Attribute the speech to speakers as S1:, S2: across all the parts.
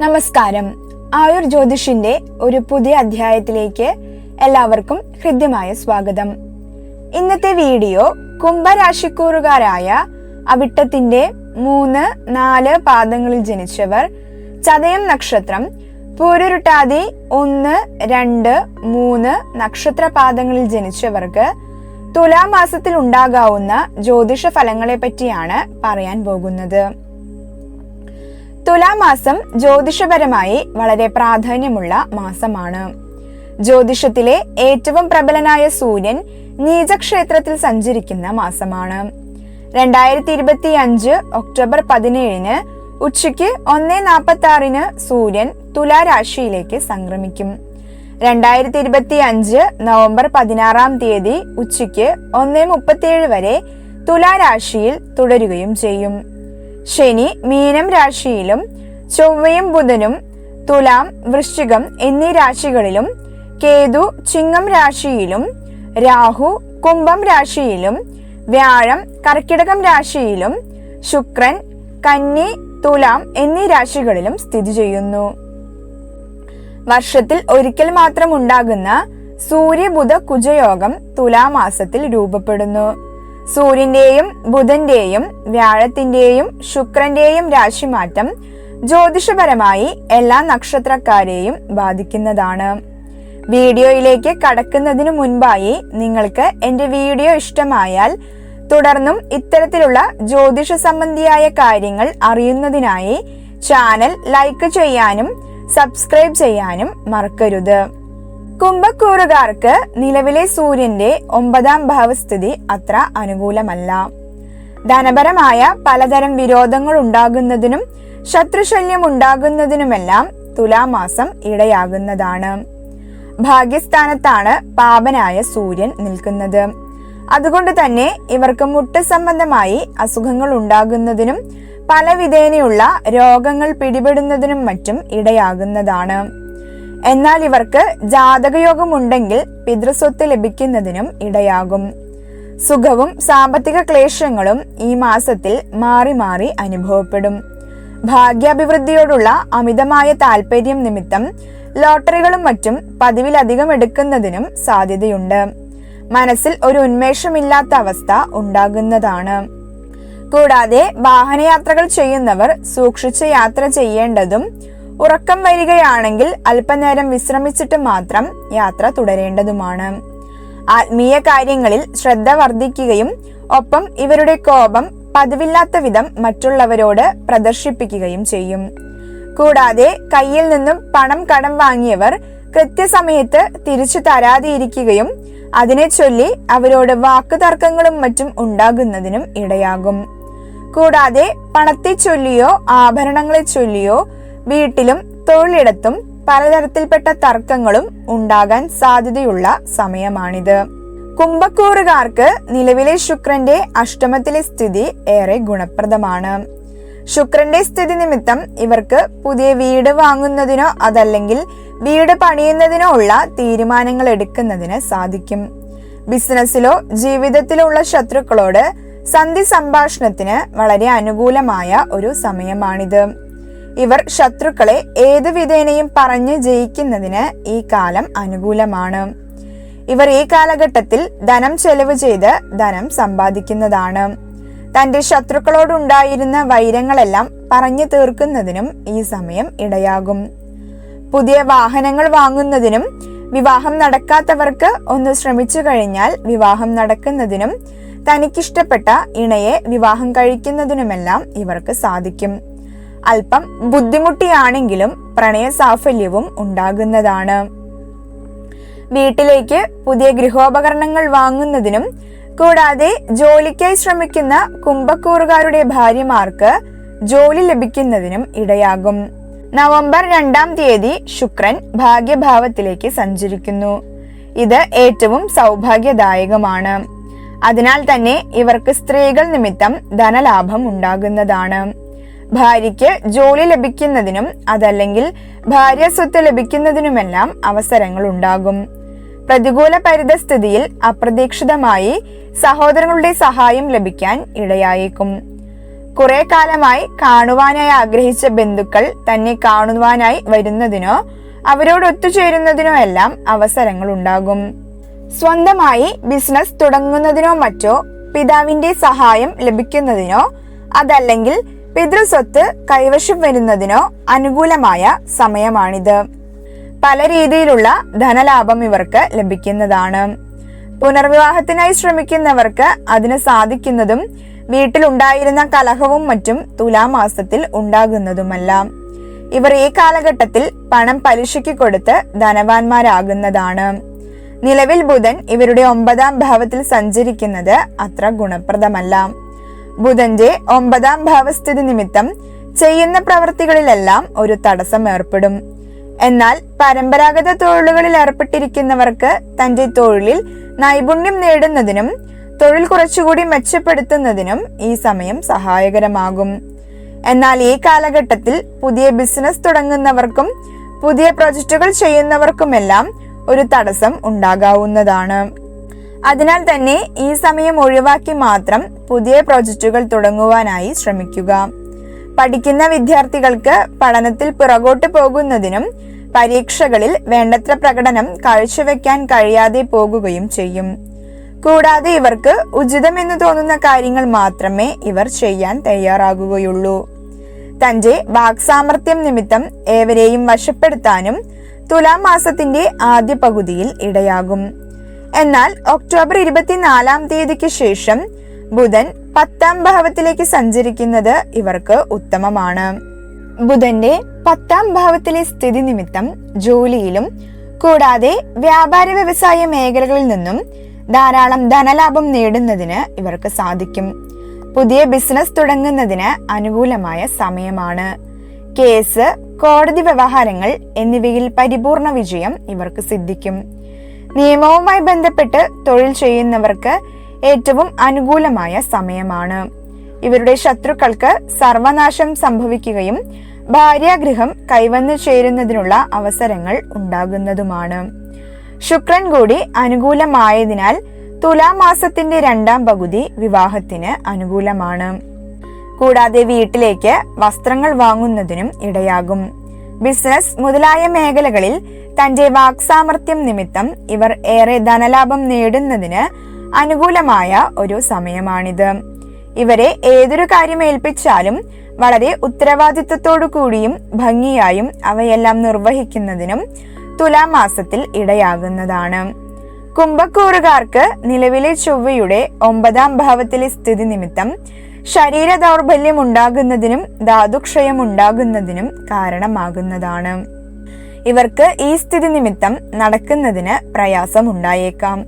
S1: നമസ്കാരം. ആയുർ ജ്യോതിഷിന്റെ ഒരു പുതിയ അധ്യായത്തിലേക്ക് എല്ലാവർക്കും ഹൃദ്യമായ സ്വാഗതം. ഇന്നത്തെ വീഡിയോ കുംഭരാശിക്കൂറുകാരായ അവിട്ടത്തിന്റെ മൂന്ന് നാല് പാദങ്ങളിൽ ജനിച്ചവർ ചതയം നക്ഷത്രം പൂരുരുട്ടാതി ഒന്ന് രണ്ട് മൂന്ന് നക്ഷത്ര പാദങ്ങളിൽ ജനിച്ചവർക്ക് തുലാമാസത്തിൽ ഉണ്ടാകാവുന്ന ജ്യോതിഷ ഫലങ്ങളെ പറ്റിയാണ് പറയാൻ പോകുന്നത്. തുലാമാസം ജ്യോതിഷപരമായി വളരെ പ്രാധാന്യമുള്ള മാസമാണ്. ജ്യോതിഷത്തിലെ ഏറ്റവും പ്രബലനായ സൂര്യൻ നീചക്ഷേത്രത്തിൽ സഞ്ചരിക്കുന്ന മാസമാണ്. രണ്ടായിരത്തി ഇരുപത്തി അഞ്ച് ഒക്ടോബർ പതിനേഴിന് ഉച്ചയ്ക്ക് ഒന്ന് നാൽപ്പത്തി ആറിന് സൂര്യൻ തുലാരാശിയിലേക്ക് സംക്രമിക്കും. രണ്ടായിരത്തി ഇരുപത്തി അഞ്ച് നവംബർ പതിനാറാം തീയതി ഉച്ചയ്ക്ക് ഒന്ന് മുപ്പത്തിയേഴ് വരെ തുലാരാശിയിൽ തുടരുകയും ചെയ്യും. ശനി മീനം രാശിയിലും ചൊവ്വയും ബുധനും തുലാം വൃശ്ചികം എന്നീ രാശികളിലും കേതു ചിങ്ങം രാശിയിലും രാഹു കുംഭം രാശിയിലും വ്യാഴം കർക്കിടകം രാശിയിലും ശുക്രൻ കന്നി തുലാം എന്നീ രാശികളിലും സ്ഥിതി ചെയ്യുന്നു. വർഷത്തിൽ ഒരിക്കൽ മാത്രം ഉണ്ടാകുന്ന സൂര്യബുധ കുജയോഗം തുലാമാസത്തിൽ രൂപപ്പെടുന്നു. സൂര്യന്റെയും ബുധന്റെയും വ്യാഴത്തിന്റെയും ശുക്രന്റെയും രാശിമാറ്റം ജ്യോതിഷപരമായി എല്ലാ നക്ഷത്രക്കാരെയും ബാധിക്കുന്നതാണ്. വീഡിയോയിലേക്ക് കടക്കുന്നതിനു മുൻപായി നിങ്ങൾക്ക് എന്റെ വീഡിയോ ഇഷ്ടമായാൽ തുടർന്നും ഇത്തരത്തിലുള്ള ജ്യോതിഷ സംബന്ധിയായ കാര്യങ്ങൾ അറിയുന്നതിനായി ചാനൽ ലൈക്ക് ചെയ്യാനും സബ്സ്ക്രൈബ് ചെയ്യാനും മറക്കരുത്. കുംഭക്കൂറുകാർക്ക് നിലവിലെ സൂര്യന്റെ ഒമ്പതാം ഭാവസ്ഥിതി അത്ര അനുകൂലമല്ല. ധനപരമായ പലതരം വിരോധങ്ങൾ ഉണ്ടാകുന്നതിനും ശത്രുശല്യം ഉണ്ടാകുന്നതിനുമെല്ലാം തുലാമാസം ഇടയാകുന്നതാണ്. ഭാഗ്യസ്ഥാനത്താണ് പാപനായ സൂര്യൻ നിൽക്കുന്നത്. അതുകൊണ്ട് തന്നെ ഇവർക്ക് മുട്ട് സംബന്ധമായി അസുഖങ്ങൾ ഉണ്ടാകുന്നതിനും പല രോഗങ്ങൾ പിടിപെടുന്നതിനും മറ്റും ഇടയാകുന്നതാണ്. എന്നാൽ ഇവർക്ക് ജാതകയോഗം ഉണ്ടെങ്കിൽ പിതൃസ്വത്ത് ലഭിക്കുന്നതിനും ഇടയാകും. സുഖവും സാമ്പത്തിക ക്ലേശങ്ങളും ഈ മാസത്തിൽ മാറി മാറി അനുഭവപ്പെടും. ഭാഗ്യാഭിവൃദ്ധിയോടുള്ള അമിതമായ താല്പര്യം നിമിത്തം ലോട്ടറികളും മറ്റും പതിവിലധികം എടുക്കുന്നതിനും സാധ്യതയുണ്ട്. മനസ്സിൽ ഒരു ഉന്മേഷമില്ലാത്ത അവസ്ഥ ഉണ്ടാകുന്നതാണ്. കൂടാതെ വാഹനയാത്രകൾ ചെയ്യുന്നവർ സൂക്ഷിച്ച് യാത്ര ചെയ്യേണ്ടതും ഉറക്കം വരികയാണെങ്കിൽ അല്പനേരം വിശ്രമിച്ചിട്ട് മാത്രം യാത്ര തുടരേണ്ടതുമാണ്. ആത്മീയ കാര്യങ്ങളിൽ ശ്രദ്ധ വർദ്ധിക്കുകയും ഒപ്പം ഇവരുടെ കോപം പതിവില്ലാത്ത വിധം മറ്റുള്ളവരോട് പ്രദർശിപ്പിക്കുകയും ചെയ്യും. കൂടാതെ കയ്യിൽ നിന്നും പണം കടം വാങ്ങിയവർ കൃത്യസമയത്ത് തിരിച്ചു തരാതിരിക്കുകയും അതിനെ ചൊല്ലി അവരോട് വാക്കുതർക്കങ്ങളും മറ്റും ഉണ്ടാകുന്നതിനും ഇടയാകും. കൂടാതെ പണത്തെ ചൊല്ലിയോ ആഭരണങ്ങളെ ചൊല്ലിയോ വീട്ടിലും തൊഴിലിടത്തും പലതരത്തിൽപ്പെട്ട തർക്കങ്ങളും ഉണ്ടാകാൻ സാധ്യതയുള്ള സമയമാണിത്. കുംഭക്കൂറുകാർക്ക് നിലവിലെ ശുക്രന്റെ അഷ്ടമത്തിലെ സ്ഥിതി ഏറെ ഗുണപ്രദമാണ്. ശുക്രന്റെ സ്ഥിതി നിമിത്തം ഇവർക്ക് പുതിയ വീട് വാങ്ങുന്നതിനോ അതല്ലെങ്കിൽ വീട് പണിയുന്നതിനോ ഉള്ള തീരുമാനങ്ങൾ എടുക്കുന്നതിന് സാധിക്കും. ബിസിനസ്സിലോ ജീവിതത്തിലോ ഉള്ള ശത്രുക്കളോട് സന്ധി സംഭാഷണത്തിന് വളരെ അനുകൂലമായ ഒരു സമയമാണിത്. ഇവർ ശത്രുക്കളെ ഏതു വിധേനയും പറഞ്ഞ് ജയിക്കുന്നതിന് ഈ കാലം അനുകൂലമാണ്. ഇവർ ഈ കാലഘട്ടത്തിൽ ധനം ചെലവ് ചെയ്ത് ധനം സമ്പാദിക്കുന്നതാണ്. തന്റെ ശത്രുക്കളോടുണ്ടായിരുന്ന വൈരങ്ങളെല്ലാം പറഞ്ഞു തീർക്കുന്നതിനും ഈ സമയം ഇടയാകും. പുതിയ വാഹനങ്ങൾ വാങ്ങുന്നതിനും വിവാഹം നടക്കാത്തവർക്ക് ഒന്ന് ശ്രമിച്ചു കഴിഞ്ഞാൽ വിവാഹം നടക്കുന്നതിനും തനിക്കിഷ്ടപ്പെട്ട ഇണയെ വിവാഹം കഴിക്കുന്നതിനുമെല്ലാം ഇവർക്ക് സാധിക്കും. അല്പം ബുദ്ധിമുട്ടിയാണെങ്കിലും പ്രണയ സാഫല്യവും ഉണ്ടാകുന്നതാണ്. വീട്ടിലേക്ക് പുതിയ ഗൃഹോപകരണങ്ങൾ വാങ്ങുന്നതിനും കൂടാതെ ജോലിക്കായി ശ്രമിക്കുന്ന കുംഭക്കൂറുകാരുടെ ഭാര്യമാർക്ക് ജോലി ലഭിക്കുന്നതിനും ഇടയാകും. നവംബർ രണ്ടാം തീയതി ശുക്രൻ ഭാഗ്യഭാവത്തിലേക്ക് സഞ്ചരിക്കുന്നു. ഇത് ഏറ്റവും സൗഭാഗ്യദായകമാണ്. അതിനാൽ തന്നെ ഇവർക്ക് സ്ത്രീകൾ നിമിത്തം ധനലാഭം ഉണ്ടാകുന്നതാണ്. ഭാര്യയ്ക്ക് ജോലി ലഭിക്കുന്നതിനും അതല്ലെങ്കിൽ ഭാര്യ സ്വത്ത് ലഭിക്കുന്നതിനുമെല്ലാം അവസരങ്ങൾ ഉണ്ടാകും പ്രതികൂല പരിതസ്ഥിതിയിൽ അപ്രതീക്ഷിതമായി സഹോദരങ്ങളുടെ സഹായം ലഭിക്കാൻ ഇടയായേക്കും. കുറെ കാലമായി കാണുവാനായി ആഗ്രഹിച്ച ബന്ധുക്കൾ തന്നെ കാണുവാനായി വരുന്നതിനോ അവരോട് ഒത്തുചേരുന്നതിനോ എല്ലാം അവസരങ്ങൾ ഉണ്ടാകും സ്വന്തമായി ബിസിനസ് തുടങ്ങുന്നതിനോ മറ്റോ പിതാവിന്റെ സഹായം ലഭിക്കുന്നതിനോ അതല്ലെങ്കിൽ പിതൃസ്വത്ത് കൈവശം വരുന്നതിനോ അനുകൂലമായ സമയമാണിത്. പല രീതിയിലുള്ള ധനലാഭം ഇവർക്ക് ലഭിക്കുന്നതാണ്. പുനർവിവാഹത്തിനായി ശ്രമിക്കുന്നവർക്ക് അതിന് സാധിക്കുന്നതും വീട്ടിലുണ്ടായിരുന്ന കലഹവും മറ്റും തുലാമാസത്തിൽ ഉണ്ടാകുന്നതുമല്ല. ഇവർ ഈ കാലഘട്ടത്തിൽ പണം പലിശയ്ക്ക് കൊടുത്ത് ധനവാന്മാരാകുന്നതാണ്. നിലവിൽ ബുധൻ ഇവരുടെ ഒമ്പതാം ഭാവത്തിൽ സഞ്ചരിക്കുന്നത് അത്ര ഗുണപ്രദമല്ല. ബുധന്റെ ഒമ്പതാം ഭാവസ്ഥിതി നിമിത്തം ചെയ്യുന്ന പ്രവൃത്തികളിലെല്ലാം ഒരു തടസ്സം ഏർപ്പെടും. എന്നാൽ പരമ്പരാഗത തൊഴിലുകളിൽ ഏർപ്പെട്ടിരിക്കുന്നവർക്ക് തന്റെ തൊഴിലിൽ നൈപുണ്യം നേടുന്നതിനും തൊഴിൽ കുറച്ചുകൂടി മെച്ചപ്പെടുത്തുന്നതിനും ഈ സമയം സഹായകരമാകും. എന്നാൽ ഈ കാലഘട്ടത്തിൽ പുതിയ ബിസിനസ് തുടങ്ങുന്നവർക്കും പുതിയ പ്രൊജക്റ്റുകൾ ചെയ്യുന്നവർക്കുമെല്ലാം ഒരു തടസ്സം ഉണ്ടാകാവുന്നതാണ്. അതിനാൽ തന്നെ ഈ സമയം ഒഴിവാക്കി മാത്രം പുതിയ പ്രോജക്റ്റുകൾ തുടങ്ങുവാനായി ശ്രമിക്കുക. പഠിക്കുന്ന വിദ്യാർത്ഥികൾക്ക് പഠനത്തിൽ പിറകോട്ട് പോകുന്നതിനും പരീക്ഷകളിൽ വേണ്ടത്ര പ്രകടനം കാഴ്ചവെക്കാൻ കഴിയാതെ പോകുകയും ചെയ്യും. കൂടാതെ ഇവർക്ക് ഉചിതമെന്ന് തോന്നുന്ന കാര്യങ്ങൾ മാത്രമേ ഇവർ ചെയ്യാൻ തയ്യാറാകുകയുള്ളൂ. തന്റെ വാക്സാമർത്ഥ്യം നിമിത്തം ഏവരെയും വശപ്പെടുത്താനും തുലാം മാസത്തിന്റെ ആദ്യ പകുതിയിൽ ഇടയാകും. എന്നാൽ ഒക്ടോബർ ഇരുപത്തിനാലാം തീയതിക്ക് ശേഷം ബുധൻ പത്താം ഭാവത്തിലേക്ക് സഞ്ചരിക്കുന്നത് ഇവർക്ക് ഉത്തമമാണ്. ബുധന്റെ പത്താം ഭാവത്തിലെ സ്ഥിതി നിമിത്തം ജോലിയിലും കൂടാതെ വ്യാപാര വ്യവസായ മേഖലകളിൽ നിന്നും ധാരാളം ധനലാഭം നേടുന്നതിന് ഇവർക്ക് സാധിക്കും. പുതിയ ബിസിനസ് തുടങ്ങുന്നതിന് അനുകൂലമായ സമയമാണ്. കേസ് കോടതി വ്യവഹാരങ്ങൾ എന്നിവയിൽ പരിപൂർണ വിജയം ഇവർക്ക് സിദ്ധിക്കും. നിയമവുമായി ബന്ധപ്പെട്ട് തൊഴിൽ ചെയ്യുന്നവർക്ക് ഏറ്റവും അനുകൂലമായ സമയമാണ്. ഇവരുടെ ശത്രുക്കൾക്ക് സർവനാശം സംഭവിക്കുകയും ഭാര്യാഗൃഹം കൈവന്നു ചേരുന്നതിനുള്ള അവസരങ്ങൾ ഉണ്ടാകുന്നതുമാണ്. ശുക്രൻ കൂടി അനുകൂലമായതിനാൽ തുലാമാസത്തിന്റെ രണ്ടാം പകുതി വിവാഹത്തിന് അനുകൂലമാണ്. കൂടാതെ വീട്ടിലേക്ക് വസ്ത്രങ്ങൾ വാങ്ങുന്നതിനും ഇടയാകും. ബിസിനസ് മുതലായ മേഖലകളിൽ തന്റെ വാക്സാമർത്ഥ്യം നിമിത്തം ഇവർ ഏറെ ധനലാഭം നേടുന്നതിന് അനുകൂലമായ ഒരു സമയമാണിത്. ഇവരെ ഏതൊരു കാര്യം ഏൽപ്പിച്ചാലും വളരെ ഉത്തരവാദിത്വത്തോടു കൂടിയും ഭംഗിയായും അവയെല്ലാം നിർവഹിക്കുന്നതിനും തുലാമാസത്തിൽ ഇടയാകുന്നതാണ്. കുംഭക്കൂറുകാർക്ക് നിലവിലെ ചൊവ്വയുടെ ഒമ്പതാം ഭാവത്തിലെ സ്ഥിതി നിമിത്തം ശരീര ദൗർബല്യം ഉണ്ടാകുന്നതിനും ധാതുക്ഷയം ഉണ്ടാകുന്നതിനും കാരണമാകുന്നതാണ്. ഇവർക്ക് ഈ സ്ഥിതി നിമിത്തം നടക്കുന്നതിന് പ്രയാസമുണ്ടായേക്കാം.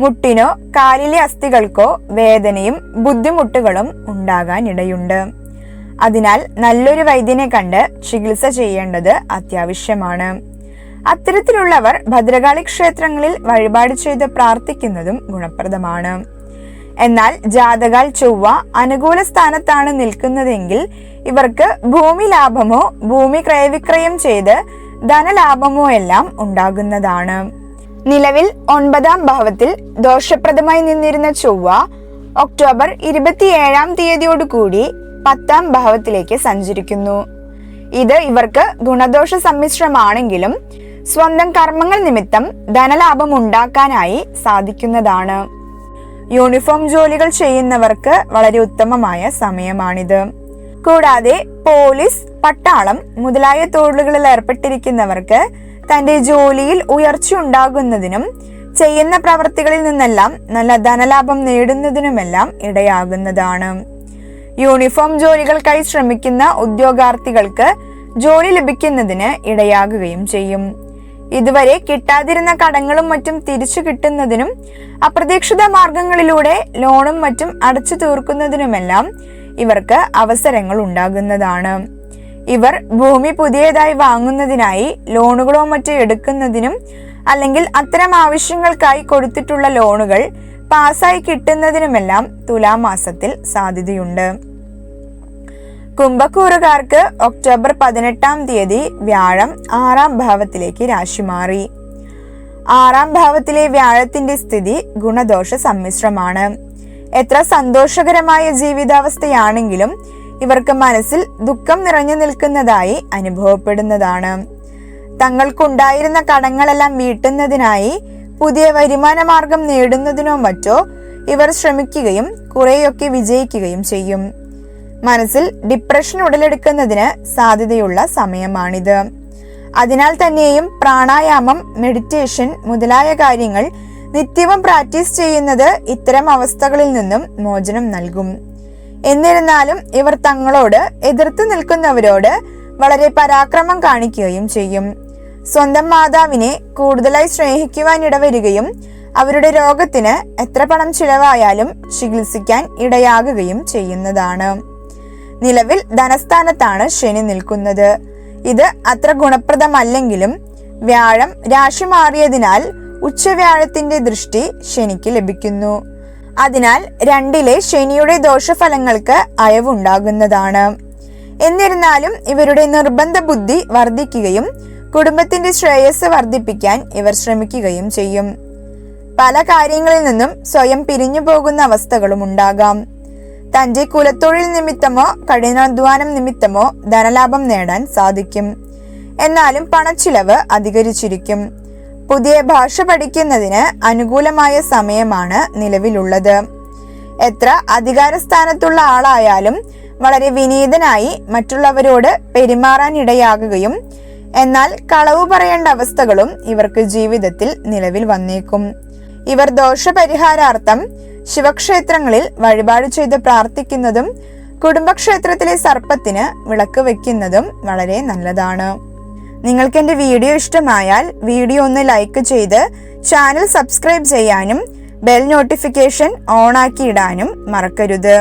S1: മുട്ടിനോ കാലിലെ അസ്ഥികൾക്കോ വേദനയും ബുദ്ധിമുട്ടുകളും ഉണ്ടാകാനിടയുണ്ട്. അതിനാൽ നല്ലൊരു വൈദ്യനെ കണ്ട് ചികിത്സ ചെയ്യേണ്ടത് അത്യാവശ്യമാണ്. അത്തരത്തിലുള്ളവർ ഭദ്രകാളി ക്ഷേത്രങ്ങളിൽ വഴിപാട് ചെയ്ത് പ്രാർത്ഥിക്കുന്നതും ഗുണപ്രദമാണ്. എന്നാൽ ജാതകാൽ ചൊവ്വ അനുകൂല സ്ഥാനത്താണ് നിൽക്കുന്നതെങ്കിൽ ഇവർക്ക് ഭൂമി ലാഭമോ ഭൂമി ക്രയവിക്രയം ചെയ്ത് ധനലാഭമോ എല്ലാം ഉണ്ടാകുന്നതാണ്. നിലവിൽ ഒൻപതാം ഭാവത്തിൽ ദോഷപ്രദമായി നിന്നിരുന്ന ചൊവ്വ ഒക്ടോബർ ഇരുപത്തിയേഴാം തീയതിയോടുകൂടി പത്താം ഭാവത്തിലേക്ക് സഞ്ചരിക്കുന്നു. ഇത് ഇവർക്ക് ഗുണദോഷ സമ്മിശ്രമാണെങ്കിലും സ്വന്തം കർമ്മങ്ങൾ നിമിത്തം ധനലാഭം ഉണ്ടാക്കാനായി സാധിക്കുന്നതാണ്. യൂണിഫോം ജോലികൾ ചെയ്യുന്നവർക്ക് വളരെ ഉത്തമമായ സമയമാണിത്. കൂടാതെ പോലീസ് പട്ടാളം മുതലായ തൊഴിലുകളിൽ ഏർപ്പെട്ടിരിക്കുന്നവർക്ക് തന്റെ ജോലിയിൽ ഉയർച്ച ഉണ്ടാകുന്നതിനും ചെയ്യുന്ന പ്രവർത്തികളിൽ നിന്നെല്ലാം നല്ല ധനലാഭം നേടുന്നതിനുമെല്ലാം ഇടയാകുന്നതാണ്. യൂണിഫോം ജോലികൾക്കായി ശ്രമിക്കുന്ന ഉദ്യോഗാർത്ഥികൾക്ക് ജോലി ലഭിക്കുന്നതിന് ഇടയാകുകയും ചെയ്യും. ഇതുവരെ കിട്ടാതിരുന്ന കടങ്ങളും മറ്റും തിരിച്ചു കിട്ടുന്നതിനും അപ്രതീക്ഷിത മാർഗങ്ങളിലൂടെ ലോണും മറ്റും അടച്ചു തീർക്കുന്നതിനുമെല്ലാം ഇവർക്ക് അവസരങ്ങൾ ഉണ്ടാകുന്നതാണ്. ഇവർ ഭൂമി പുതിയതായി വാങ്ങുന്നതിനായി ലോണുകളോ മറ്റോ എടുക്കുന്നതിനും അല്ലെങ്കിൽ അത്തരം ആവശ്യങ്ങൾക്കായി കൊടുത്തിട്ടുള്ള ലോണുകൾ പാസ്സായി കിട്ടുന്നതിനുമെല്ലാം തുലാമാസത്തിൽ സാധ്യതയുണ്ട്. കുംഭക്കൂറുകാർക്ക് ഒക്ടോബർ പതിനെട്ടാം തീയതി വ്യാഴം ആറാം ഭാവത്തിലേക്ക് രാശി മാറി. ആറാം ഭാവത്തിലെ വ്യാഴത്തിന്റെ സ്ഥിതി ഗുണദോഷ സമ്മിശ്രമാണ്. എത്ര സന്തോഷകരമായ ജീവിതാവസ്ഥയാണെങ്കിലും ഇവർക്ക് മനസ്സിൽ ദുഃഖം നിറഞ്ഞു നിൽക്കുന്നതായി അനുഭവപ്പെടുന്നതാണ്. തങ്ങൾക്കുണ്ടായിരുന്ന കടങ്ങളെല്ലാം വീട്ടുന്നതിനായി പുതിയ വരുമാന മാർഗം നേടുന്നതിനോ മറ്റോ ഇവർ ശ്രമിക്കുകയും കുറെയൊക്കെ വിജയിക്കുകയും ചെയ്യും. മനസ്സിൽ ഡിപ്രഷൻ ഉടലെടുക്കുന്നതിന് സാധ്യതയുള്ള സമയമാണിത്. അതിനാൽ തന്നെയും പ്രാണായാമം മെഡിറ്റേഷൻ മുതലായ കാര്യങ്ങൾ നിത്യവും പ്രാക്ടീസ് ചെയ്യുന്നത് ഇത്തരം അവസ്ഥകളിൽ നിന്നും മോചനം നൽകും. എന്നിരുന്നാലും ഇവർ തങ്ങളോട് എതിർത്ത് നിൽക്കുന്നവരോട് വളരെ പരാക്രമം കാണിക്കുകയും ചെയ്യും. സ്വന്തം മാതാവിനെ കൂടുതലായി സ്നേഹിക്കുവാൻ ഇടവരികയും അവരുടെ രോഗത്തിന് എത്ര പണം ചിലവായാലും ചികിത്സിക്കാൻ ഇടയാകുകയും ചെയ്യുന്നതാണ്. നിലവിൽ ധനസ്ഥാനത്താണ് ശനി നിൽക്കുന്നത്. ഇത് അത്ര ഗുണപ്രദമല്ലെങ്കിലും വ്യാഴം രാശി മാറിയതിനാൽ ഉച്ചവ്യാഴത്തിന്റെ ദൃഷ്ടി ശനിക്ക് ലഭിക്കുന്നു. അതിനാൽ രണ്ടിലെ ശനിയുടെ ദോഷഫലങ്ങൾക്ക് അയവുണ്ടാകുന്നതാണ്. എന്നിരുന്നാലും ഇവരുടെ നിർബന്ധ ബുദ്ധി വർദ്ധിക്കുകയും കുടുംബത്തിന്റെ ശ്രേയസ് വർദ്ധിപ്പിക്കാൻ ഇവർ ശ്രമിക്കുകയും ചെയ്യും. പല കാര്യങ്ങളിൽ നിന്നും സ്വയം പിരിഞ്ഞു പോകുന്ന അവസ്ഥകളും ഉണ്ടാകാം. തന്റെ കുലത്തൊഴിൽ നിമിത്തമോ കഠിനാധ്വാനം നിമിത്തമോ ധനലാഭം നേടാൻ സാധിക്കും. എന്നാലും പണച്ചിലവ് അധികരിച്ചിരിക്കും. പുതിയ ഭാഷ പഠിക്കുന്നതിന് അനുകൂലമായ സമയമാണ് നിലവിലുള്ളത്. എത്ര അധികാരസ്ഥാനത്തുള്ള ആളായാലും വളരെ വിനീതനായി മറ്റുള്ളവരോട് പെരുമാറാൻ ഇടയാകുകയും എന്നാൽ കളവ് പറയേണ്ട അവസ്ഥകളും ഇവർക്ക് ജീവിതത്തിൽ നിലവിൽ വന്നേക്കും. ഇവർ ദോഷപരിഹാരാർത്ഥം ശിവക്ഷേത്രങ്ങളിൽ വഴിപാട് ചെയ്ത് പ്രാർത്ഥിക്കുന്നതും കുടുംബക്ഷേത്രത്തിലെ സർപ്പത്തിന് വിളക്ക് വെക്കുന്നതും വളരെ നല്ലതാണ്. നിങ്ങൾക്ക് എന്റെ വീഡിയോ ഇഷ്ടമായാൽ വീഡിയോ ഒന്ന് ലൈക്ക് ചെയ്ത് ചാനൽ സബ്സ്ക്രൈബ് ചെയ്യാനും ബെൽ നോട്ടിഫിക്കേഷൻ ഓൺ ആക്കി ഇടാനും മറക്കരുത്.